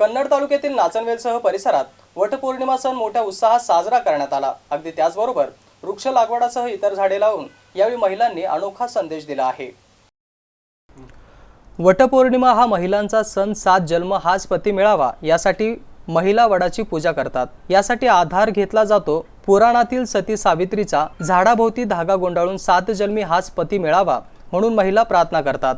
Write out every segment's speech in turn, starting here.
कन्नड तालुक्यातील नाचनवेलसह परिसरात वटपौर्णिमा सण मोठ्या उत्साहात साजरा करण्यात आला. अगदी त्याचबरोबर वृक्ष लागवडासह इतर झाडे लावून यावेळी महिलांनी अनोखा संदेश दिला आहे. वटपौर्णिमा हा महिलांचा सण सात जन्म हाच पती मिळावा यासाठी महिला वडाची पूजा करतात. यासाठी आधार घेतला जातो. पुराणातील सती सावित्रीचा झाडाभोवती धागा गोंडाळून सात जन्मी हाच पती मिळावा म्हणून महिला प्रार्थना करतात.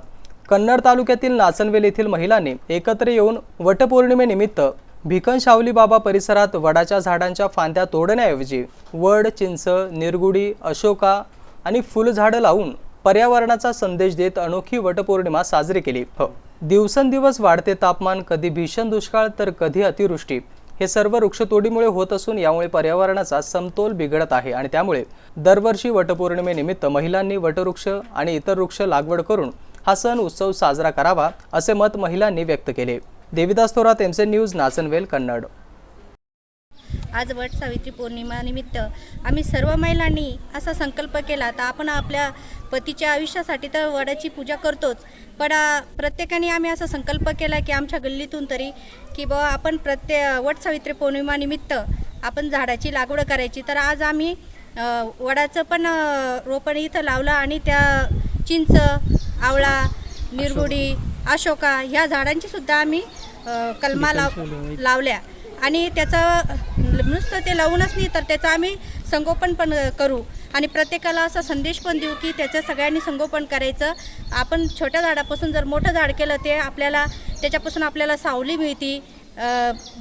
कन्नड तालुक्यातील नाचनवेल येथील महिलांनी एकत्र येऊन वटपौर्णिमेनिमित्त भिकन शावली बाबा परिसरात वडाच्या झाडांच्या फांद्या तोडण्याऐवजी वड चिंच निरगुडी अशोका आणि फुलझाडं लावून पर्यावरणाचा संदेश देत अनोखी वटपौर्णिमा साजरी केली. ह. दिवसेंदिवस वाढते तापमान कधी भीषण दुष्काळ तर कधी अतिवृष्टी. हे सर्व वृक्षतोडीमुळे होत असून यामुळे पर्यावरणाचा समतोल बिघडत आहे आणि त्यामुळे दरवर्षी वटपौर्णिमेनिमित्त महिलांनी वटवृक्ष आणि इतर वृक्ष लागवड करून हा सण उत्सव साजरा करावा असे मत महिलांनी व्यक्त केले. Devidas Thorat M news Nachanvel Kannad. आज वट सावित्री पौर्णिमानिमित्त आम्ही सर्व महिलांनी असा संकल्प केला तर आपण आपल्या पतीच्या आयुष्यासाठी तर वडाची पूजा करतोच पण प्रत्येकाने आम्ही असा संकल्प केला की आमच्या गल्लीतून तरी की बुवा आपण प्रत्ये वट सावित्री पौर्णिमानिमित्त आपण झाडाची लागवड करायची. तर आज आम्ही वडाचं पण रोपण इथं लावलं आणि त्या चिंच आवळा निरगुडी अशोका ह्या झाडांची सुद्धा आम्ही कलमा लाव लावल्या. आणि त्याचं नुसतं ते लावूनच नाही तर त्याचं आम्ही संगोपन पण करू. आणि प्रत्येकाला असा संदेश पण देऊ की त्याचं सगळ्यांनी संगोपन करायचं. आपण छोट्या झाडापासून जर मोठं झाड केलं ते आपल्याला त्याच्यापासून आपल्याला सावली मिळती.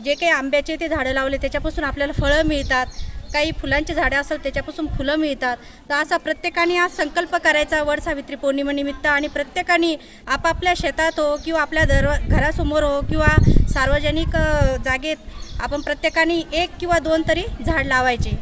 जे काही आंब्याचे ते झाडं लावले त्याच्यापासून आपल्याला फळं मिळतात. काही फुलांची झाडं असेल त्याच्यापासून फुलं मिळतात. तर असा प्रत्येकाने आज संकल्प करायचा वड सावित्री पौर्णिमेनिमित्त आणि प्रत्येकाने आपापल्या शेतात हो किंवा आपल्या दर घरासमोर हो किंवा सार्वजनिक जागेत आपण प्रत्येकाने एक किंवा दोन तरी झाड लावायचे.